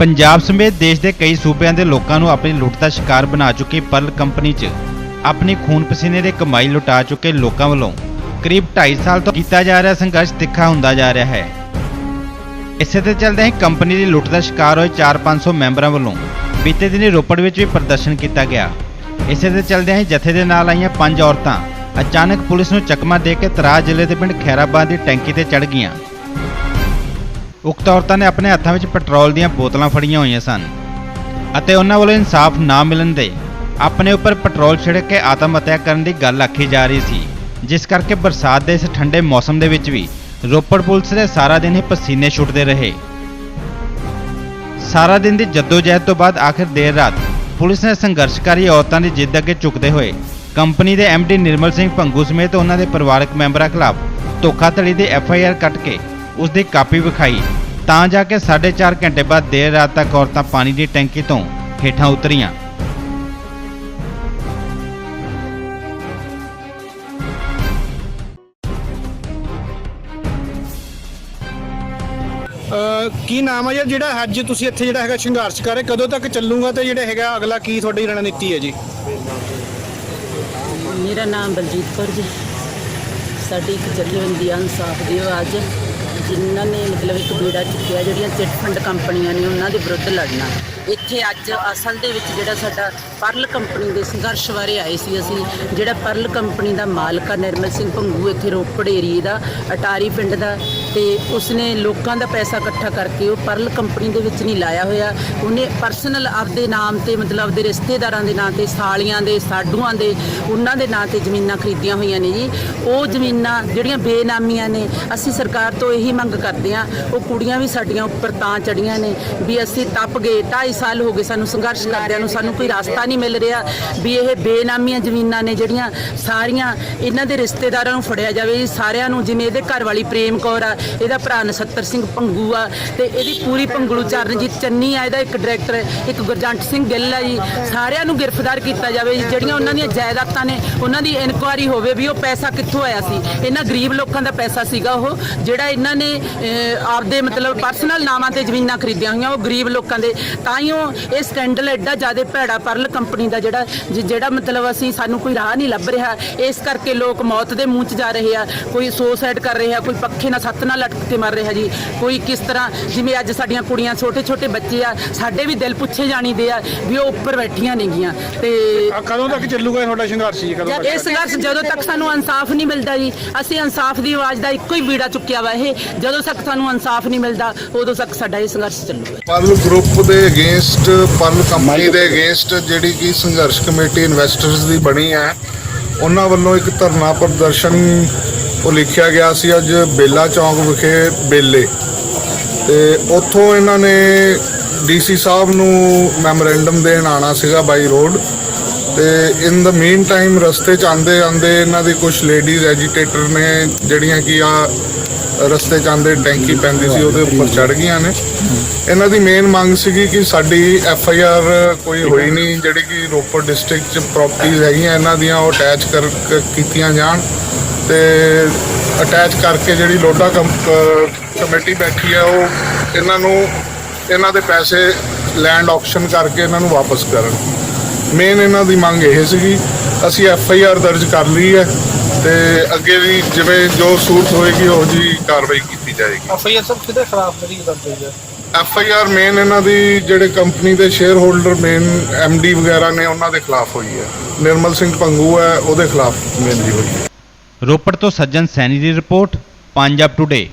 ਪੰਜਾਬ ਸਮੇਤ ਦੇਸ਼ ਦੇ ਕਈ ਸੂਬਿਆਂ ਦੇ ਲੋਕਾਂ ਨੂੰ ਆਪਣੀ ਲੁੱਟ ਦਾ ਸ਼ਿਕਾਰ ਬਣਾ ਚੁੱਕੀ ਪਰਲ ਕੰਪਨੀ 'ਚ। ਆਪਣੀ ਖੂਨ ਪਸੀਨੇ ਦੀ ਕਮਾਈ ਲੁਟਾ ਚੁੱਕੇ ਲੋਕਾਂ ਵੱਲੋਂ। ਕਰੀਬ 2.5 ਸਾਲ ਤੋਂ ਕੀਤਾ ਜਾ ਰਿਹਾ ਸੰਘਰਸ਼ ਤਿੱਖਾ ਹੁੰਦਾ ਜਾ ਰਿਹਾ ਹੈ। ਇਸੇ ਤੇ ਚੱਲਦੇ ਹੀ ਕੰਪਨੀ ਦੀ ਲੁੱਟ ਦਾ ਸ਼ਿਕਾਰ ਹੋਏ 4-500 ਮੈਂਬਰਾਂ ਵੱਲੋਂ। ਬੀਤੇ ਦਿਨੀ ਰੋਪੜ ਵਿੱਚ ਵੀ ਪ੍ਰਦਰਸ਼ਨ ਕੀਤਾ ਗਿਆ। ਇਸੇ ਤੇ ਚੱਲਦੇ ਹੀ ਜਥੇ ਦੇ ਨਾਲ ਆਈਆਂ ਪੰਜ ਔਰਤਾਂ। ਅਚਾਨਕ ਪੁਲਿਸ ਨੂੰ ਚਕਮਾ ਦੇ ਕੇ ਤਰਾਜ ਜ਼ਿਲ੍ਹੇ ਦੇ ਪਿੰਡ ਖੈਰਾਬਾਦ ਦੀ ਟੈਂਕੀ ਤੇ ਚੜ ਗਈਆਂ। ਉਕਤ ਔਰਤਾਂ ਨੇ ਆਪਣੇ ਹੱਥਾਂ ਵਿੱਚ ਪੈਟਰੋਲ ਦੀਆਂ ਬੋਤਲਾਂ ਫੜੀਆਂ ਹੋਈਆਂ ਸਨ ਅਤੇ ਉਹਨਾਂ ਵੱਲੋਂ ਇਨਸਾਫ ਨਾ ਮਿਲਣ ਦੇ ਆਪਣੇ ਉੱਪਰ ਪੈਟਰੋਲ ਛਿੜਕ ਕੇ ਆਤਮ ਹੱਤਿਆ ਕਰਨ ਦੀ ਗੱਲ ਆਖੀ ਜਾ ਰਹੀ ਸੀ, ਜਿਸ ਕਰਕੇ ਬਰਸਾਤ ਦੇ ਇਸ ਠੰਡੇ ਮੌਸਮ ਦੇ ਵਿੱਚ ਵੀ ਰੋਪੜ ਪੁਲਿਸ ਦੇ ਸਾਰਾ ਦਿਨ ਹੀ ਪਸੀਨੇ ਛੁੱਟਦੇ ਰਹੇ। ਸਾਰਾ ਦਿਨ ਦੀ ਜਦੋਜਹਿਦ ਤੋਂ ਬਾਅਦ ਆਖਿਰ ਦੇਰ ਰਾਤ ਪੁਲਿਸ ਨੇ ਸੰਘਰਸ਼ਕਾਰੀ ਔਰਤਾਂ ਦੀ ਜਿੱਦ ਅੱਗੇ ਝੁਕਦੇ ਹੋਏ ਕੰਪਨੀ ਦੇ ਐਮਡੀ ਨਿਰਮਲ ਸਿੰਘ ਭੰਗੂ ਸਮੇਤ ਉਹਨਾਂ ਦੇ ਪਰਿਵਾਰਕ ਮੈਂਬਰਾਂ ਖਿਲਾਫ ਧੋਖਾਧੜੀ ਦੀ ਐਫਆਈਆਰ ਕੱਟ ਕੇ ਉਸ ਦੀ ਕਾਪੀ ਵਿਖਾਈ। ਤਾਂ ਜਾ ਕੇ 4.5 ਘੰਟੇ ਬਾਅਦ ਦੇਰ ਰਾਤ ਤੱਕ ਔਰਤਾਂ ਪਾਣੀ ਦੀ ਟੈਂਕੀ ਤੋਂ ਹੇਠਾਂ ਉਤਰੀਆਂ। ਕੀ ਨਾਮ ਹੈ ਜਿਹੜਾ ਅੱਜ ਤੁਸੀਂ ਇੱਥੇ ਜਿਹੜਾ ਹੈਗਾ ਸੰਘਰਸ਼ ਕਰ ਰਹੇ ਕਦੋਂ ਤੱਕ ਚੱਲੂਗਾ ਤੇ ਜਿਹੜਾ ਹੈਗਾ ਅਗਲਾ ਕੀ ਤੁਹਾਡੀ ਰਣਨੀਤੀ ਹੈ ਜੀ? ਮੇਰਾ ਨਾਮ ਬਲਜੀਤ ਕੌਰ ਜੀ। ਸਾਡੀ ਇੱਕ ਜਥੇਬੰਦੀ ਆ ਇਨਸਾਫ ਦੀ ਆਵਾਜ਼। ਜਿਨ੍ਹਾਂ ਨੇ ਮਤਲਬ ਇੱਕ ਬੀੜਾ ਚੁੱਕਿਆ, ਜਿਹੜੀਆਂ ਚਿੱਟ ਫੰਡ ਕੰਪਨੀਆਂ ਨੇ, ਉਹਨਾਂ ਦੇ ਵਿਰੁੱਧ ਲੜਨਾ। ਇੱਥੇ ਅੱਜ ਅਸਲ ਦੇ ਵਿੱਚ ਜਿਹੜਾ ਸਾਡਾ ਪਰਲ ਕੰਪਨੀ ਦੇ ਸੰਘਰਸ਼ ਬਾਰੇ ਆਏ ਸੀ ਅਸੀਂ, ਜਿਹੜਾ ਪਰਲ ਕੰਪਨੀ ਦਾ ਮਾਲਕ ਆ ਨਿਰਮਲ ਸਿੰਘ ਭੰਗੂ, ਇੱਥੇ ਰੋਪੜ ਏਰੀਏ ਦਾ, ਅਟਾਰੀ ਪਿੰਡ ਦਾ, ਤੇ ਉਸਨੇ ਲੋਕਾਂ ਦਾ ਪੈਸਾ ਇਕੱਠਾ ਕਰਕੇ ਉਹ ਪਰਲ ਕੰਪਨੀ ਦੇ ਵਿੱਚ ਨਹੀਂ ਲਾਇਆ ਹੋਇਆ। ਉਹਨੇ ਪਰਸਨਲ ਆਪਦੇ ਨਾਮ ਤੇ, ਮਤਲਬ ਆਪਦੇ ਰਿਸ਼ਤੇਦਾਰਾਂ ਦੇ ਨਾਂ ਤੇ, ਸਾਲੀਆਂ ਦੇ, ਸਾਡੂਆਂ ਦੇ, ਉਹਨਾਂ ਦੇ ਨਾਂ ਤੇ ਜ਼ਮੀਨਾਂ ਖਰੀਦੀਆਂ ਹੋਈਆਂ ਨੇ ਜੀ। ਉਹ ਜ਼ਮੀਨਾਂ ਜਿਹੜੀਆਂ ਬੇਨਾਮੀਆਂ ਨੇ, ਅਸੀਂ ਸਰਕਾਰ ਤੋਂ ਇਹੀ ਮੰਗ ਕਰਦੇ ਹਾਂ, ਉਹ ਕੁੜੀਆਂ ਵੀ ਸਾਡੀਆਂ ਉੱਪਰ ਤਾਂ ਚੜੀਆਂ ਨੇ। ਵੀ ਅਸੀਂ ਤੱਪ ਗਏ 2.5 ਸਾਲ ਹੋ ਗਏ ਸਾਨੂੰ ਸੰਘਰਸ਼ ਕਰਦਿਆਂ ਨੂੰ, ਸਾਨੂੰ ਕੋਈ ਰਸਤਾ ਨਹੀਂ ਮਿਲ ਰਿਹਾ। ਵੀ ਇਹ ਬੇਨਾਮੀਆਂ ਜ਼ਮੀਨਾਂ ਨੇ ਜਿਹੜੀਆਂ ਸਾਰੀਆਂ ਇਹਨਾਂ ਦੇ ਰਿਸ਼ਤੇਦਾਰਾਂ ਨੂੰ ਫੜਿਆ ਜਾਵੇ। ਜੀ ਸਾਰਿਆਂ ਨੂੰ, ਜਿਵੇਂ ਇਹਦੇ ਘਰ ਵਾਲੀ ਪ੍ਰੇਮ ਕੌਰ ਆ, ਇਹਦਾ ਭਰਾ ਨਛੱਤਰ ਸਿੰਘ ਪੰਗੂ ਆ, ਤੇ ਇਹਦੀ ਪੂਰੀ ਭੰਗਲੂ ਚਰਨਜੀਤ ਚੰਨੀ ਆ, ਇਹਦਾ ਇੱਕ ਡਾਇਰੈਕਟਰ ਇੱਕ ਗੁਰਜੰਟ ਸਿੰਘ ਗਿੱਲ ਆ ਜੀ। ਸਾਰਿਆਂ ਨੂੰ ਗ੍ਰਿਫਤਾਰ ਕੀਤਾ ਜਾਵੇ ਜਿਹੜੀਆਂ ਉਹਨਾਂ ਦੀਆਂ ਜਾਇਦਾਦਾਂ ਨੇ, ਉਹਨਾਂ ਦੀ ਇਨਕੁਆਇਰੀ ਹੋਵੇ ਵੀ ਉਹ ਪੈਸਾ ਕਿੱਥੋਂ ਆਇਆ ਸੀ। ਇਹਨਾਂ ਗਰੀਬ ਲੋਕਾਂ ਦਾ ਪੈਸਾ ਸੀਗਾ ਉਹ, ਜਿਹੜਾ ਇਹਨਾਂ ਨੇ ਆਪਦੇ ਮਤਲਬ ਪਰਸਨਲ ਨਾਮਾਂ ਤੇ ਜ਼ਮੀਨਾਂ ਖਰੀਦੀਆਂ ਹੋਈਆਂ ਉਹ ਗਰੀਬ ਲੋਕਾਂ ਦੇ। ਤਾਂ ਹੀ ਉਹ ਇਹ ਸਕੈਂਡਲ ਐਡਾ ਜ਼ਿਆਦਾ ਭੈੜਾ ਪਰਲ ਕੰਪਨੀ ਦਾ ਜਿਹੜਾ ਜਿਹੜਾ ਮਤਲਬ ਅਸੀਂ ਸਾਨੂੰ ਕੋਈ ਰਾਹ ਨਹੀਂ ਲੱਭ ਰਿਹਾ। ਇਸ ਕਰਕੇ ਲੋਕ ਮੌਤ ਦੇ ਮੂੰਹ 'ਚ ਜਾ ਰਹੇ ਆ। ਕੋਈ ਸੁਸਾਈਡ ਕਰ ਰਿਹਾ ਕੋਈ ਪੱਖੇ ਨਾਲ ਸੱਤ ਨਾਲ ਲਟਕ ਕੇ ਮਰ ਰਿਹਾ ਜੀ। ਕੋਈ ਕਿਸ ਤਰ੍ਹਾਂ ਜਿਵੇਂ ਅੱਜ ਸਾਡੀਆਂ ਕੁੜੀਆਂ ਛੋਟੇ ਛੋਟੇ ਬੱਚੇ ਆ ਸਾਡੇ ਵੀ ਦਿਲ ਪੁੱਛੇ ਜਾਣੀਦੇ ਆ ਵੀ ਉਹ ਉੱਪਰ ਬੈਠੀਆਂ ਨੇਗੀਆਂ। ਤੇ ਕਦੋਂ ਤੱਕ ਚੱਲੂਗਾ ਤੁਹਾਡਾ ਸੰਘਰਸ਼ ਜੀ ਕਦੋਂ ਇਹ ਸੰਘਰਸ਼ ਜਦੋਂ ਤੱਕ ਸਾਨੂੰ ਇਨਸਾਫ ਨਹੀਂ ਮਿਲਦਾ ਜੀ ਅਸੀਂ ਇਨਸਾਫ ਦੀ ਆਵਾਜ਼ ਦਾ ਇੱਕੋ ਹੀ ਬੀੜਾ ਚੁੱਕਿਆ ਵਾ ਇਹ। ਜਦੋਂ ਤੱਕ ਸਾਨੂੰ ਇਨਸਾਫ ਨਹੀਂ ਮਿਲਦਾ ਉਦੋਂ ਤੱਕ ਸਾਡਾ ਇਹ ਸੰਘਰਸ਼ ਚੱਲੂਗਾ ਪਰਲ ਗਰੁੱਪ ਦੇ ਅਗੇਂਸਟ ਪਰਲ ਕੰਪਨੀ ਦੇ ਅਗੇਂਸਟ ਜਿਹੜੀ ਕਿ ਸੰਘਰਸ਼ ਕਮੇਟੀ ਇਨਵੈਸਟਰਸ ਦੀ ਬਣੀ ਹੈ ਉਹਨਾਂ ਵੱਲੋਂ ਇੱਕ ਧਰਨਾ ਪ੍ਰਦਰਸ਼ਨ ਉਹ ਲਿਖਿਆ ਗਿਆ ਸੀ ਅੱਜ ਬੇਲਾ ਚੌਂਕ ਵਿਖੇ ਬੇਲੇ। ਤੇ ਉੱਥੋਂ ਇਹਨਾਂ ਨੇ ਡੀਸੀ ਸਾਹਿਬ ਨੂੰ ਮੈਮੋਰੈਂਡਮ ਦੇਣ ਆਣਾ ਸੀਗਾ ਬਾਈ ਰੋਡ। ਤੇ ਇਨ ਦਾ ਮੇਨ ਟਾਈਮ ਰਸਤੇ ਚ ਆਂਦੇ ਆਂਦੇ ਇਹਨਾਂ ਦੀ ਕੁਝ ਲੇਡੀਜ਼ ਐਜੀਟੇਟਰ ਨੇ, ਜਿਹੜੀਆਂ ਕਿ ਆ ਰਸਤੇ ਚ ਆਂਦੇ ਟੈਂਕੀ ਪੈਂਦੀ ਸੀ, ਉਹਦੇ ਉੱਪਰ ਚੜ ਗਈਆਂ ਨੇ। ਇਹਨਾਂ ਦੀ ਮੇਨ ਮੰਗ ਸੀਗੀ ਕਿ ਸਾਡੀ ਐਫ ਆਈ ਆਰ ਕੋਈ ਹੋਈ ਨਹੀਂ, ਜਿਹੜੀ ਕਿ ਰੋਪੜ ਡਿਸਟ੍ਰਿਕਟ ਚ ਪ੍ਰਾਪਰਟੀਆਂ ਹੈਗੀਆਂ, ਇਹਨਾਂ ਦੀਆਂ ਉਹ ਅਟੈਚ ਕਰ ਕੀਤੀਆਂ ਜਾਣ। ਤੇ ਅਟੈਚ ਕਰਕੇ ਜਿਹੜੀ ਲੋਡਾ ਕੰਪ- ਕਮੇਟੀ ਬੈਠੀ ਹੈ ਉਹ ਇਹਨਾਂ ਨੂੰ, ਇਹਨਾਂ ਦੇ ਪੈਸੇ ਲੈਂਡ ਆਕਸ਼ਨ ਕਰਕੇ ਇਹਨਾਂ ਨੂੰ ਵਾਪਸ ਕਰਨ। ਮੇਨ ਇਹਨਾਂ ਦੀ ਮੰਗ ਇਹ ਸੀਗੀ ਅਸੀਂ ਐਫ ਆਈ ਆਰ ਦਰਜ ਕਰ ਲਈ ਹੈ ਤੇ ਅੱਗੇ ਵੀ ਜਿਵੇਂ ਜੋ ਸੂਰਤ ਹੋਏਗੀ ਉਹ ਜੀ ਕਾਰਵਾਈ ਕੀਤੀ ਜਾਏਗੀ। ਐਫਆਈਆਰ ਸਭ ਕਿਹਦੇ ਖਿਲਾਫ ਜਿਹੜੀ ਕਰਦੇ ਜੀ ਐਫ ਆਈ ਆਰ ਮੇਨ ਇਹਨਾਂ ਦੀ ਜਿਹੜੇ ਕੰਪਨੀ ਦੇ ਸ਼ੇਅਰ ਹੋਲਡਰ ਮੇਨ ਡੀ ਵਗੈਰਾ ਨੇ ਉਹਨਾਂ ਦੇ ਖਿਲਾਫ ਹੋਈ ਹੈ। ਨਿਰਮਲ ਸਿੰਘ ਭੰਗੂ ਹੈ ਉਹਦੇ ਖਿਲਾਫ ਮੇਨਲੀ ਹੋਈ ਹੈ। ਰੋਪੜ ਤੋਂ ਸੱਜਣ ਸੈਣੀ ਦੀ ਰਿਪੋਰਟ ਪੰਜਾਬ ਟੁਡੇ